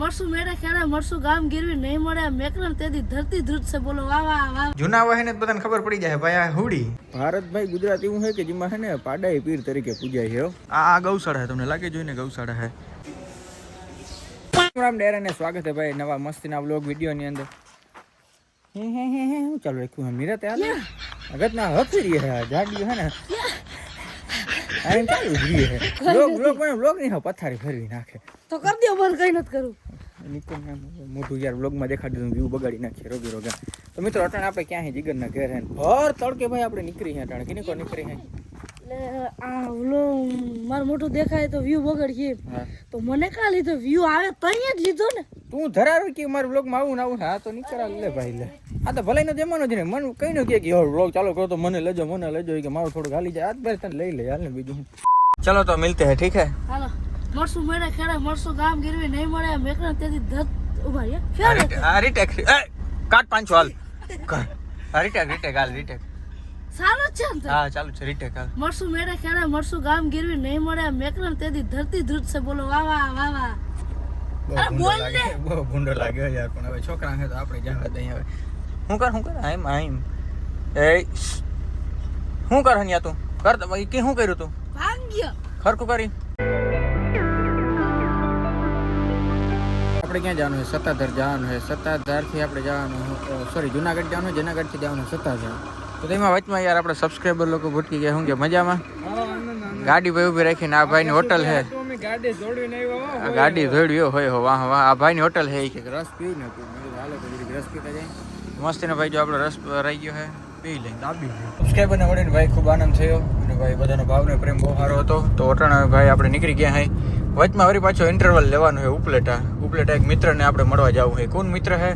મરસું મેળે ખેડે મરસુ ગામ ગીરવી નહીં મળે? મેકરણ તેદી ધરતી ધ્રુત છે. બોલો વાહ વાહ વાહ. જૂના વહે બધાને ખબર પડી જાય ભાઈ આ હુડી. ભારતભાઈ ગુજરાત એવું છે કે જેમાં છે ને પાડાઈ પીર તરીકે પૂજાય છે આ આ ગૌશાળા હે તમને લાગે જોઈને ગૌશાળા હે રામ સ્વાગત હે ભાઈ નવા મસ્તીના વ્લોગ વીડિયો ની અંદર. હે હે હે હે હું ચાલુ રાખ્યું? હે મીરા તે હાલે અગતના હફી રહી હે જાડી હે ને. આ એમ ચાલુ રહી હે વ્લોગ વ્લોગ પણ વ્લોગ નહીં પથારી ફેરવી નાખે. તો કર દો બંધ કઈ નથી કરું. નિકોન નામ મોટું યાર વ્લોગમાં દેખાડી દીધું વ્યૂ બગાડી નાખીએ રોગી રોગા. તો મિત્રો અટાણે આપણે ક્યાં જીગરના ઘેર હે ભર તડકે ભાઈ આપણે નીકળી હે અટાણે. કિને કોણ નીકળી હે? એટલે આ ઓલો મારું મોટું દેખાય તો વ્યૂ બગડીએ. તો મને કા લીધો? વ્યૂ આવે તો અહીંયા જ લીધો ને? તું ધરાર કે મારા વ્લોગમાં આવું ને આવું? હા તો નીકળા લે ભાઈ લે. આ તો ભલાઈનો જમાનો છે ને. મને કઈ ન કે વ્લોગ ચાલુ કરો તો મને લેજો મને લેજો. કે મારું થોડું હાલી જાય. આજ ભાઈ તને લઈ લે હાલ ને બીજું. ચલો તો મિલતે હે ઠીક હે. મરસું મેળે ખેડે મળશું ગામ ગીરવી નહીં મળે મેકરણ તેદી ધત ઊભા રે આ રીટેક એ કાટ પાંચ હાલ. કર. ટેક રીટેક હાલ રીટેક. સારું છે હા ચાલુ છે રીટેક હાલ. મળશું મેળે ખેડે મળશું ગામ ગીરવી નહીં મળે મેકરણ તેદી ધરતી ધ્રુત છે. બોલો વાહ વાહ વાહ વાહ. બહુ ભૂંડો બોલ લાગે બહુ ભૂંડો લાગે યાર પણ હવે છોકરા છે તો આપણે જવા દઈએ હવે. હું કર હું કર? આઈમ આઈમ એ શું કર હન્યા તું? કર કે શું કર્યું તું? ભાગ્ય. ખરખું કરી. આપણે ક્યાં જવાનું છે? સત્તાધાર જવાનું છે. સત્તાધારથી આપણે જવાનું સોરી જુનાગઢ જવાનું જુનાગઢથી જવાનું સત્તાધાર. તો તેમાં વચમાં યાર આપણે સબસ્ક્રાઈબર લોકો ભૂટકી ગયા. શું કે, મજામાં? ગાડી ભાઈ ઊભી રાખીને આ ભાઈની હોટલ જોડવીને આ ગાડી ધોડ્યો હોય હો. વાહ વાહ. આ ભાઈની હોટલ છે. કે રસ પીવું ને હાલો રસ પીતા જાય. મસ્તીનો ભાઈ જો આપણો રસ રહી ગયો છે. પી લઈને દાબી સબસ્ક્રાઈબરને મળીને ભાઈ ખૂબ આનંદ થયો. ભાઈ, બધાનો ભાવને પ્રેમ બહુ સારો હતો. તો અટાણે ભાઈ આપણે નીકળી ગયા હઈ વચમાં વળી પાછો ઇન્ટરવલ લેવાનું છે ઉપલેટા. ઉપલેટા એક મિત્રને આપણે મળવા જવું છે કોણ મિત્ર છે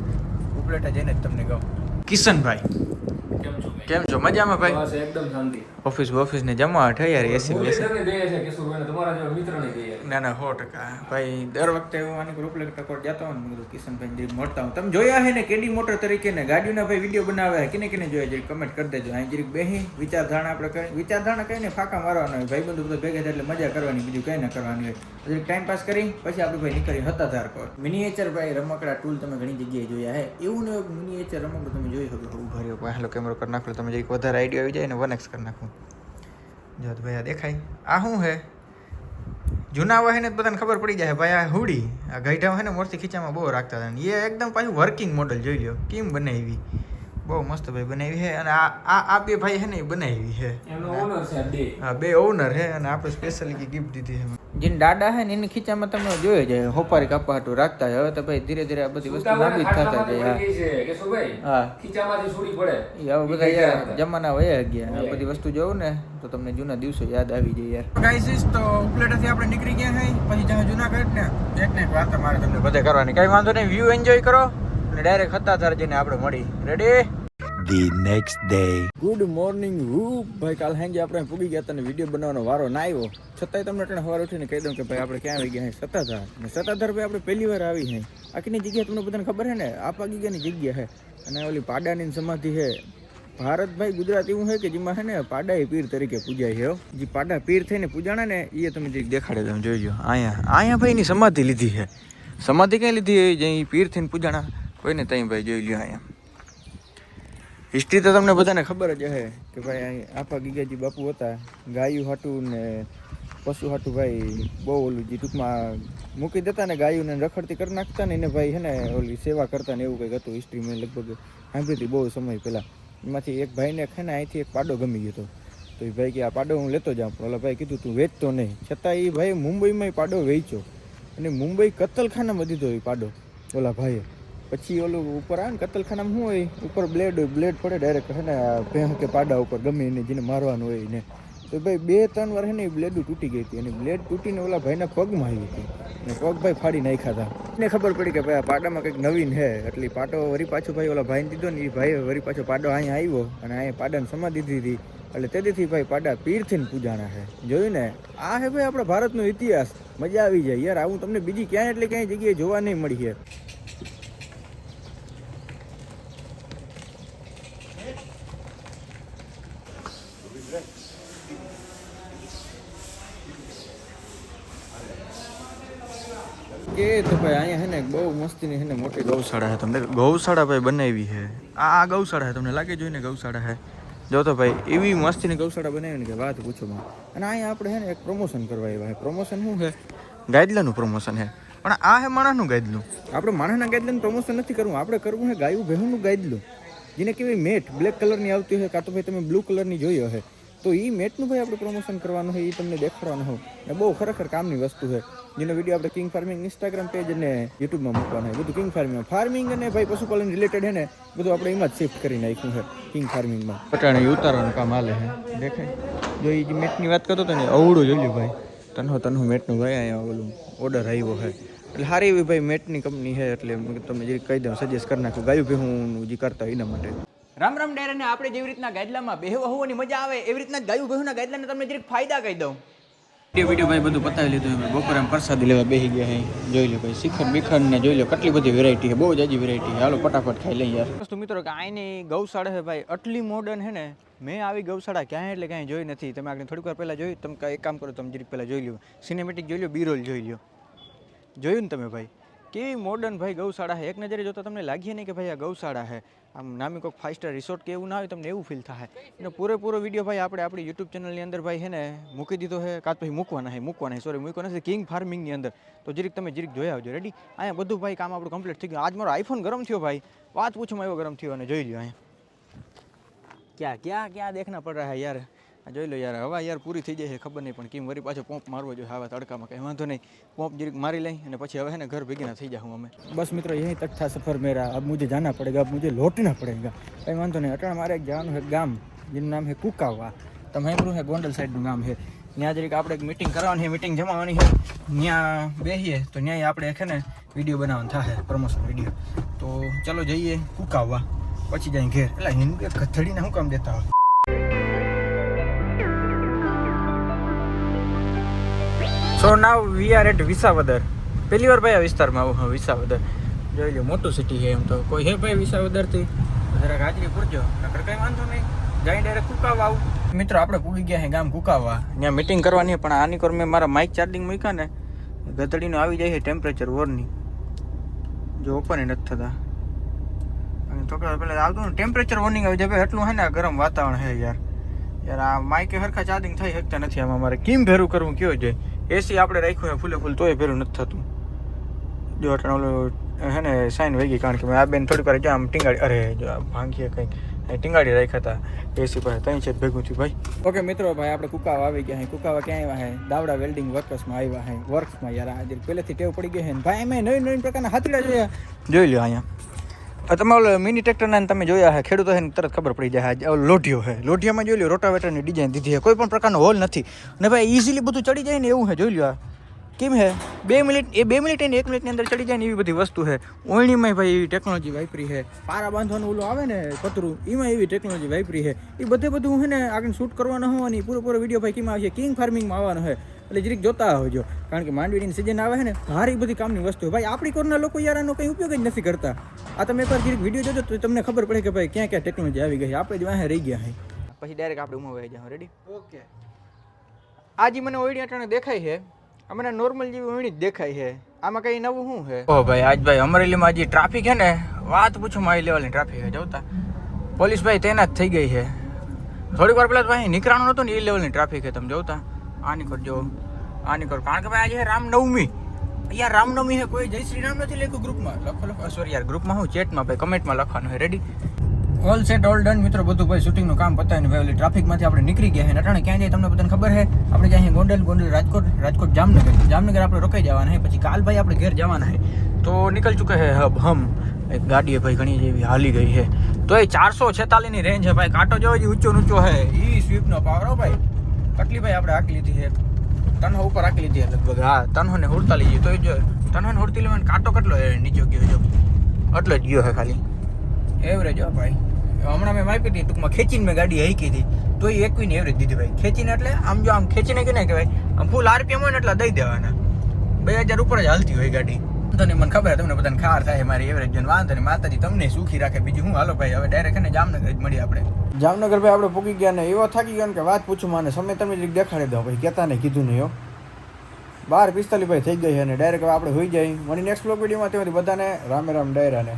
ઉપલેટા જઈને જ તમને કહું. કિશનભાઈ. કેમ છો? મજામાં ભાઈ? બસ એકદમ શાંતિ. ઓફિસ ઓફિસ ને જમવા ઠયાર એસી હું બેસી. છે કિશોરભાઈને, તમારા જેવા મિત્ર ને છે. ના ના સો ટકા. ભાઈ દર વખતે હું આની ગ્રુપ લેક ટકોર જતો હું ને કિશન કીધું કિશનભાઈ જરીક મળતા હું તમે જોયા હે ને કેડી મોટર તરીકે ને ગાડીઓના ભાઈ વીડિયો બનાવ્યા ને કિને કિને જોયા જરી કમેન્ટ કરી દેજો. અહીં જરીક બેહી વિચારધારણા આપણે કરી વિચારધારણા ને ફાંકા મારવાના હોય ભાઈ બંધુ બધા ભેગા થાય એટલે મજા કરવાની બીજું કઈ ના કરવાની હોય. જરીક ટાઈમ પાસ કરી પછી આપણે ભાઈ નીકળી હતા ધાર પર. મિનિએચર ભાઈ રમકડા ટૂલ તમે ઘણી જગ્યાએ જોયા હે. એવું ને મિનિએચર રમકડું તમે જોઈ શકો. ઊભા રહ્યો પહેલો કેમેરો કરી નાખો તમે જરીક વધારે આઈડિયા આવી જાય ને વન એક્સ કરી નાખું. જો ભાઈ આ દેખાય. આ શું છે? જૂના હોય ને બધાને ખબર પડી જાય ભાઈ આ હુડી. આ ગઈઢા હોય ને મોરથી ખીચામાં બહુ રાખતા હતા. એ એકદમ પાછું વર્કિંગ મોડલ જોઈ લો કેમ બનાવી? બહુ મસ્ત ભાઈ બનાવી છે. અને આ આ બે ભાઈ છે ને એ બનાવી છે. હા બે ઓનર છે અને આપણે સ્પેશિયલી ગિફ્ટ દીધી છે જેને દાડા હે ને એની ખીચામાં તમે જોયો જાય હોપારી કપાટું હાટું રાખતા હવે તો ભાઈ ધીરે ધીરે આ બધી વસ્તુ સુતાવાના થતા જાય. હા. ખીચામાંથી છૂટી પડે. એ આવા બધા યાર જમાના વયા ગયા આ બધી વસ્તુ જોઉં ને તો તમને જૂના દિવસો યાદ આવી જાય યાર. ગાઈસ તો ઉપલેટાથી આપણે નીકળી ગયા હે પછી જ્યાં જુનાગઢ ને. એક ને વાત મારે તમને બધે કરવાની. કઈ વાંધો નહીં વ્યૂ એન્જોય કરો. અને ડાયરેક્ટ હતાધાર જઈને આપણે મળી. Ready the next day. Good morning હું ભાઈ, કાલ હેંગે આપણે પૂગી ગયા તને વીડિયો બનાવવાનો વારો ના આવ્યો. છતાંય તમને અટાણે સવાર ઉઠીને કહી દઉં કે ભાઈ, આપણે ક્યાં આવી ગયા હે? સત્તાધાર. ને સત્તાધાર ભાઈ, આપણે પહેલી વાર આવી હે. આખીની જગ્યા તમને બધાને ખબર હે ને? આ પાગી ગયાની જગ્યા હે. અને ઓલી પાડાની સમાધિ છે ભારતભાઈ ગુજરાત એવું છે કે જેમાં હે ને પાડા પીર તરીકે પૂજાય છે હો. જે પાડા પીર થઈને પૂજાણા ને એ તમે જે દેખાડે તમે જોઈજો અહીંયા અહીંયા ભાઈ ની સમાધિ લીધી છે સમાધિ ક્યાં લીધી જે પીર થઈને પૂજાણા. કોઈને તઈ ભાઈ જોઈ લ્યો અહીંયા હિસ્ટ્રી તો તમને બધાને ખબર જ હે કે ભાઈ આપા ગીગાજી બાપુ હતા, ગાયું હાટું ને પશુ હાટું ભાઈ બહુ ઓલું જે ટૂંકમાં મૂકી દેતા ને ગાયું ને રખડતી કરી નાખતા ને એને ભાઈ હે ને ઓલી સેવા કરતા ને એવું કંઈક હતું હિસ્ટ્રી મેં લગભગ સાંભળી બહુ સમય પહેલાં. એમાંથી એક ભાઈને છે ને અહીંથી એક પાડો ગમી ગયો હતો. તો એ ભાઈ કે, આ પાડો હું લેતો જાઉં. ઓલા ભાઈ કીધું, તું વેચતો નહીં. છતાં એ ભાઈ મુંબઈમાં એ પાડો વેચ્યો. અને મુંબઈ કતલખાનામાં દીધો એ પાડો ઓલા ભાઈએ. પછી ઓલું ઉપર આવે ને કતલખાનામાં શું હોય? ઉપર બ્લેડ હોય બ્લેડ પડે ડાયરેક્ટ હે ને ભેહ કે પાડા ઉપર ગમે એને જેને મારવાનું હોય ને તો ભાઈ બે, ત્રણ વાર છે ને એ બ્લેડ તૂટી ગઈ હતી અને બ્લેડ તૂટીને ઓલા ભાઈના પગમાં આવી હતી. અને પગ ભાઈ ફાડી નાખ્યા હતા. એને ખબર પડી કે ભાઈ આ પાડામાં કંઈક નવીન હે. એટલે પાટો વરી પાછો ભાઈ ઓલા ભાઈને દીધો ને એ ભાઈ વરી પાછો પાડો અહીંયા આવ્યો અને અહીંયા પાડાને સમા દીધી એટલે તેથી ભાઈ પાડા પીરથી પૂજાણા છે જોયું ને? આ હે ભાઈ આપણા ભારતનો ઇતિહાસ. મજા આવી જાય. યાર, આવું તમને બીજી ક્યાંય એટલે ક્યાંય જગ્યાએ જોવા નહીં મળી યાર. કે તો ભાઈ અહીંયા હે ને બહુ મસ્તીની હે ને મોટી ગૌશાળા હે તમને. ગૌશાળા ભાઈ બનાવી છે આ ગૌશાળા હે તમને લાગે જોઈને ગૌશાળા હે. જો તો ભાઈ, એવી મસ્તીની ગૌશાળા બનાવી ને કે વાત પૂછો માં અને અહીંયા આપણે હે ને એક પ્રમોશન કરવા આવ્યા પ્રમોશન શું છે ગાયદલાનું પ્રમોશન હે. પણ આ હે માણસનું ગાઈડલું આપણે માણસના ગાયદલાનું પ્રમોશન નથી કરવું. આપણે કરવું હે ગાયું ભેહુંનું ગાઈડલું જેને કેવી મેટ. બ્લેક કલરની આવતી હોય કાં તો ભાઈ તમે બ્લુ કલરની જોઈ હશે તો એ મેટનું ભાઈ આપણે પ્રમોશન કરવાનું હોય એ તમને દેખાડવાનું હોય અને બહુ ખરેખર કામની વસ્તુ છે. જેનો વીડિયો આપણે કિંગ ફાર્મિંગ ઇન્સ્ટાગ્રામ પેજ અને યુટ્યુબમાં મૂકવાનો હોય બધું કિંગ ફાર્મિંગ ફાર્મિંગ અને ભાઈ પશુપાલન રિલેટેડ છે ને, બધું આપણે એમાં જ શિફ્ટ કરી નાખ્યું છે કિંગ ફાર્મિંગમાં પટાણે ઉતારવાનું કામ હાલે છે. દેખાય. જો એ મેટની વાત કરતો હતો ને અવળું જોયું ભાઈ. તનહો તનહો મેટનું ભાઈ અહીંયા ઓલું ઓર્ડર આવ્યો છે. એટલે સારી એવી ભાઈ મેટની કંપની છે, એટલે મેં કીધું તમને જે કહી દઉં સજેસ્ટ કરી નાખું. ગાયું ભેહું જે કરતા હોય એના માટે. રામ રામ ડેરને આપણે જેવી રીતના ગાઈડલામાં બેહવા હોવાની મજા આવે એવી રીતના ગાયું બેહુના ગાઈડલાને તમને જરીક ફાયદા કહી દઉં. વીડિયો વીડિયો ભાઈ બધું પતાવી લીધું અમે બપોરે પ્રસાદી લેવા બેસી ગયા હે જોઈ લો ભાઈ શિખર બિખર ને જોઈ લો કેટલી બધી વેરાયટી છે બહુ જ હજી વેરાયટી હાલો ફટાફટ ખાઈ લઈએ યાર. વસ્તુ મિત્રો કે આની ગૌશાળા છે ભાઈ આટલી મોડર્ન છે ને મેં આવી ગૌશાળા ક્યાંય એટલે ક્યાંય જોઈ નથી. તમે આગળ થોડીક વાર પહેલાં જોયું તમે એક કામ કરો તમે જરીક પહેલાં જોઈ લો સિનેમેટિક જોઈ લો બીરોલ જોઈ લો જોયું ને તમે ભાઈ? કેવી મોડર્ન ભાઈ ગૌશાળા છે એક નજરે જોતા તમને લાગીએ નહીં કે ભાઈ આ ગૌશાળા છે આમ નામી કોઈક ફાઇવ સ્ટાર રિસોર્ટ કે એવું ના હોય, તમને એવું ફીલ થાય. અને પૂરેપૂરો વીડિયો ભાઈ આપણે આપણી યુટ્યુબ ચેનલની અંદર ભાઈ છે ને મૂકી દીધો છે કાં તો મૂકવાના છે મૂકવાના છે સોરી મૂકવાના છે કિંગ ફાર્મિંગની અંદર. તો જરીક તમે જરીક જોઈ આવજો. રેડી અહીંયા બધું ભાઈ કામ આપણું કમ્પ્લીટ થઈ ગયું. આજ મારો આઈફોન ગરમ થયો ભાઈ. વાત પૂછવામાં એવો ગરમ થયો અને જોઈ લો અહીંયા. ક્યાં ક્યાં ક્યાં દેખના પડ રહ્યા યાર? જોઈ લો યાર, હવા યાર પૂરી થઈ જાય છે, ખબર નહીં પણ કેમ વરી પાછો પોંપ મારવો જોઈએ આવા તડકામાં કંઈ વાંધો નહીં. પોંપ જરીક મારી લઈ અને પછી હવે ને ઘર ભેગીના થઈ જાઉં અમે. બસ મિત્રો યહીં તક થા સફર મેરા. અબ મુજે જાના પડેગા અબ મુજે લૌટના પડેગા. કંઈ વાંધો નહીં, અટાણ મારે જવાનું છે ગામ, જેનું નામ છે કુકાવા. તમે સાંભળ્યું છે ગોંડલ સાઈડનું ગામ છે. ત્યાં જરીક આપણે એક મિટિંગ કરવાની છે મિટિંગ જમાવાની છે. ત્યાં બેસીએ તો ત્યાં આપણે છે ને વીડિયો બનાવવાનું થશે પ્રમોશન વીડિયો તો ચલો જઈએ કુકાવવા પછી જાય ઘેર. એટલે હિન્દુ કથડીને શું કામ દેતા હોય? So now we are at Visavadar પહેલી વાર ભાઈ આ વિસ્તારમાં આવું હા વિસાવદર. જોઈ લો મોટું સિટી છે એમ તો. કોઈ હે ભાઈ વિસાવદરથી? જરાક હાજરી પૂરજો નકર કંઈ વાંધો નહીં. જઈ ડાયરેક્ટ કુકાવા આવું. મિત્રો આપણે પૂરી ગયા છે ગામ કુકાવા. ત્યાં મિટિંગ કરવાની પણ આની કોર મેં મારા માઇક ચાર્જિંગ મૂક્યા ને ગધડીનું આવી જાય છે ટેમ્પરેચર વોરની જો ઓપન નથી થતા. તો કે પેલા આવતું ને ટેમ્પરેચર વોર્નિંગ આવી જાય. એટલું હે ને ગરમ વાતાવરણ છે યાર. યાર આ માઇકે હરખા ચાર્જિંગ થઈ શકતા નથી આમાં. મારે કેમ ભેરું કરવું કયો છે એસી આપણે રાખ્યું છે ફૂલે ફૂલ તોય ભેરું નથી થતું. જો અટાણે ઓલું હે ને સાઈન વહી ગઈ કારણ કે મેં આ બેન થોડીક વાર જો આમ ટીંગાડી અરે જો ભાંગીએ કંઈક. ટીંગાડી રાખ્યા હતા એસી પાસે ત્યાં છે ભેગું થયું ભાઈ. ઓકે મિત્રો ભાઈ આપણે કુકાવા આવી ગયા હે. કુકાવા ક્યાં આવ્યા હે? દાવડા વેલ્ડિંગ વર્કર્સમાં આવ્યા હે. વર્ક્સમાં યાર આજે પહેલેથી ટેવ પડી ગઈ હે ભાઈ એમાં નવી નવી પ્રકારના હાથડા જોયા. જોઈ લ્યો અહીંયા. તમે ઓલો મિની ટ્રેક્ટરના તમે જોયા છે ખેડૂતો છે તરત ખબર પડી જાય લોઢિયો છે લોઢિયામાં જોઈ લો રોટાવેટરની ડિઝાઇન દીધી છે કોઈ પણ પ્રકારનો હોલ નથી. અને ભાઈ ઇઝીલી બધું ચડી જાય ને એવું છે જોઈ લો આ. કેમ હે? બે મિનિટ, એ બે મિનિટ એક મિનિટની અંદર ચડી જાય ને એવી બધી વસ્તુ છે ઓણીમાં ભાઈ એવી ટેકનોલોજી વાપરી છે પારા બાંધવાનું ઓલું આવે ને કતરું એમાં એવી ટેકનોલોજી વાપરી છે એ બધે બધું છે ને આગળ શૂટ કરવાનો હોવાની પૂરો પૂરો વીડિયો ભાઈ કેમ આવશે? કિંગ ફાર્મિંગમાં આવવાનો છે એટલે જરીક જોતા આવજો કારણ કે માંડવીની સિઝન આવે છે ને ભારી બધી કામની વસ્તુ છે. ભાઈ આપણી કોરના લોકો યાર આનો કંઈ ઉપયોગ જ નથી કરતા. આ તમે એકવાર જરીક વીડિયો જોજો તો તમને ખબર પડે કે ભાઈ ક્યાં ક્યાં ટેકનોલોજી આવી ગઈ છે. આપણે જ વાહે રહી ગયા છે. પછી ડાયરેક્ટ આપણે ઉમા વહી જાવ રેડી ઓકે. આ જે મને ઓયડી અટાણે દેખાય છે. આ મને નોર્મલ જેવી ઓયડી જ દેખાય છે. આમાં કઈ નવું શું છે? ઓ ભાઈ આજ ભાઈ અમરેલીમાં જે ટ્રાફિક છે ને વાત પૂછો મારી લેવલની ટ્રાફિક છે જોતા. પોલીસ ભાઈ તૈનાત થઈ ગઈ છે. થોડીક વાર પહેલા તો ભાઈ નીકળવાનું નતું ને એ લેવલની ટ્રાફિક છે તમે જોતા. આની કરજો આની કરો. કારણ કે ભાઈ આજે રામનવમી. યાર રામનવમી છે, કોઈ જય શ્રી રામ નથી લખ્યું ગ્રુપમાં? લખો લખો. સોરી યાર, ગ્રુપમાં હું? ચેટમાં ભાઈ કમેન્ટમાં લખવાનું છે. Ready all set all done મિત્રો, બધું ભાઈ શૂટિંગનું કામ પતાવીને ભાઈ ઓલી ટ્રાફિકમાંથી આપણે નીકળી ગયા છે. નટાણે ક્યાં જાય તમને બધાને ખબર છે? આપણે જાય છે ગોંડલ ગોંડલ, રાજકોટ રાજકોટ, જામનગર. જામનગર આપણે રોકાઈ જવાના છે, પછી કાલ ભાઈ આપણે ઘેર જવાના છે. તો નીકળ ચૂકે છે હબ, હમ. એક ગાડી ભાઈ ઘણી જેવી હાલી ગઈ છે. તો એ ચારસો છેતાલીસની રેન્જ છે ભાઈ. કાંટો જેવો જ ઊંચો ઊંચો છે. ઈ સ્વીપનો પાવર હો ભાઈ. કેટલી ભાઈ આપણે હાકી લીધી છે? તનહો ઉપર રાખી લીધી લગભગ હા તનહો ને હુડતાલી ગયું તો જો તનહો ને હુડતી લેવાનો કાંટો કેટલો નીચે ગયો જો. એટલો જ ગયો હે ખાલી. એવરેજ હો ભાઈ. હમણાં મેં માપી હતી ટૂંકમાં ખેંચીને મેં ગાડી હાઈકી હતી. તો એ એકવીને એવરેજ દીધી ભાઈ. ખેંચીને એટલે આમ જો આમ ખેંચીને કે ના કહેવાય? આમ ફૂલ આરપીએમ હોય ને એટલા દઈ દેવાના. બે હજાર ઉપર જ હાલતી હોય ગાડી. નહીં મને ખબર તમને બધાને ખાર થાય મારી એવરેજ જોઈને. વાંધો નહીં, માતાજી તમને સુખી રાખે. બીજું હું હાલો ભાઈ, હવે ડાયરેક્ટ ને જામનગર જ મળી આપણે. જામનગર ભાઈ આપણે પૂકી ગયા ને, એવો થાકી ગયો ને કે વાત પૂછું માને, સમય તમે જ દેખાડી દો ભાઈ, કહેતા ને કીધું નહીં બાર પિસ્તાલીસ ભાઈ થઈ ગઈ અને ડાયરેક્ટ આપણે હોઈ જાય. મને નેક્સ્ટ બ્લોગ વિડીયોમાં ત્યાંથી બધાને રામે રામ ડાયરાને.